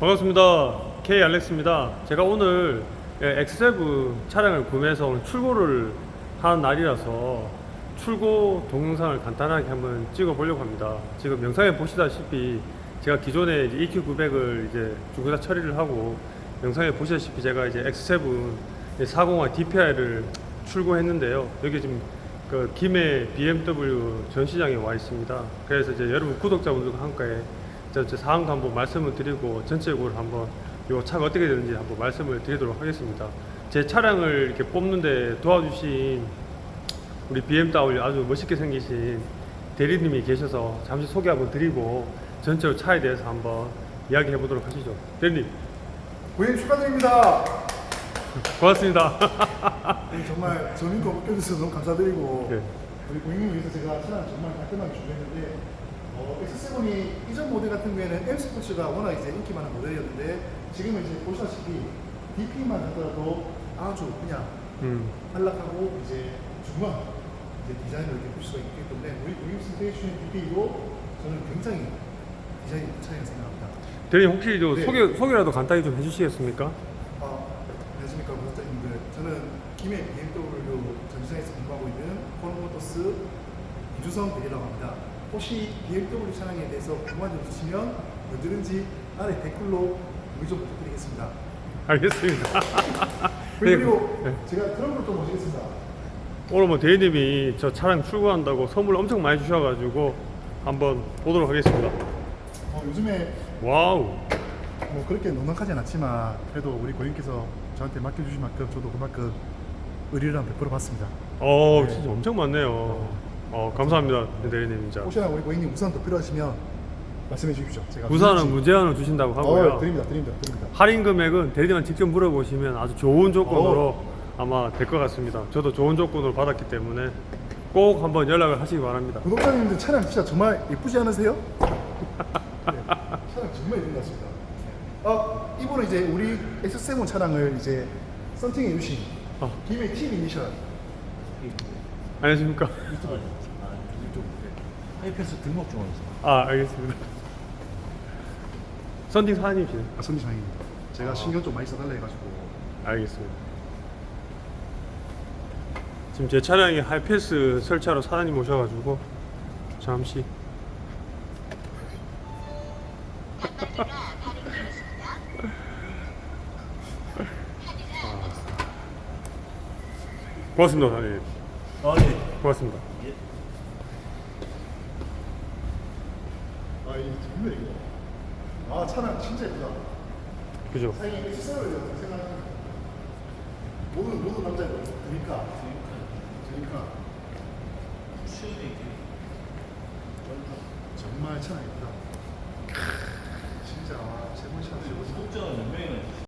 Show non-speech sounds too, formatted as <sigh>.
반갑습니다. K 알렉스입니다. 제가 오늘 예, X7 차량을 구매해서 오늘 출고를 하는 날이라서 출고 동영상을 간단하게 한번 찍어 보려고 합니다. 지금 영상에 보시다시피 제가 기존에 이제 EQ900을 이제 중고차 처리를 하고 영상에 보시다시피 제가 이제 X7 405 DPI를 출고했는데요. 여기 지금 그 김해 BMW 전시장에 와 있습니다. 그래서 이제 여러분 구독자분들과 함께 전체 사항도 한번 말씀을 드리고 전체적으로 한번 이 차가 어떻게 되는지 한번 말씀을 드리도록 하겠습니다. 제 차량을 이렇게 뽑는데 도와주신 우리 BMW 아주 멋있게 생기신 대리님이 계셔서 잠시 소개 한번 드리고 전체로 차에 대해서 한번 이야기해 보도록 하시죠. 대리님 고객님 축하드립니다. <laughs> 고맙습니다. 네, 정말 저민도 맡겨주셔서 너무 감사드리고 네. 우리 고객님 위해서 제가 차량 정말 깔끔하게 준비했는데 어, X7이 이전 모델 같은 경우에는 M 스포츠가 워낙 이제 인기 많은 모델이었는데 지금은 이제 보시다시피 DP만 하더라도 아주 그냥 음, 안락하고 이제 중간 이제 디자인을 이렇게 볼 수가 있기 때문에 우리 고객님 선택해주신 DP로 저는 굉장히 디자인이 차이가 생각합니다. 대리님 혹시 저 네. 소개 소개라도 간단히 좀 해주시겠습니까? 아, 안녕하십니까 구독자님들. 저는 김해 BMW 전시장에서 근무하고 있는 폴모터스 이주성 대리라고 합니다. 혹시 BMW 차량에 대해서 궁금한 점 있으시면 언제든지 아래 댓글로 문의 좀 부탁드리겠습니다. 알겠습니다. <laughs> 그리고 네. 제가 그런 걸또 모시겠습니다. 오늘 뭐 대리님이 저 차량 출고한다고 선물 엄청 많이 주셔가지고 한번 보도록 하겠습니다. 어, 요즘에 와우. 뭐 그렇게 넉넉하진 않지만 그래도 우리 고객님께서 저한테 맡겨주신 만큼 저도 그만큼 의리를 한100% 받습니다. 어, 네. 진짜 엄청 많네요. 어, 감사합니다, 대리님 진짜. 혹시나 우리 고객님 우산 더 필요하시면 말씀해 주십시오. 제가 언제든지- 무제한으로 주신다고 하고요. 어, 드립니다, 드립니다, 드립니다. 할인 금액은 대리님한테 직접 물어보시면 아주 좋은 조건으로 아마 될 것 같습니다. 저도 좋은 조건으로 받았기 때문에 꼭 한번 연락을 하시기 바랍니다. 구독자님들 차량 진짜 정말 예쁘지 않으세요? <laughs> 네, 차량 정말 예쁜 것 같습니다. 아, 이분은 이제 우리 X7 차량을 이제 썬팅해 주신 아. 김해 팀 이니셜 안녕하십니까? 유튜브 아 유튜브 하이패스 등록 중원에서 아, 알겠습니다. 썬팅 사장님이시네. 아, 선지장입니다. 제가 아. 신경 좀 많이 써달라 해가지고 알겠습니다. 지금 제 차량에 하이패스 설치하러 사장님 오셔가지고 잠시 <laughs> 고맙습니다, 사장님. 아 예 고맙습니다. 아, 이거 정말 이거 아, 차량 진짜 예쁘다. 그죠? 사장님 X7을 생각하는 모든 모든 남자들 드니까 드니까 수요일에 정말 차량 예쁘다. 진짜 와, 최고 차량 최고 차. 구독자가 몇 명이나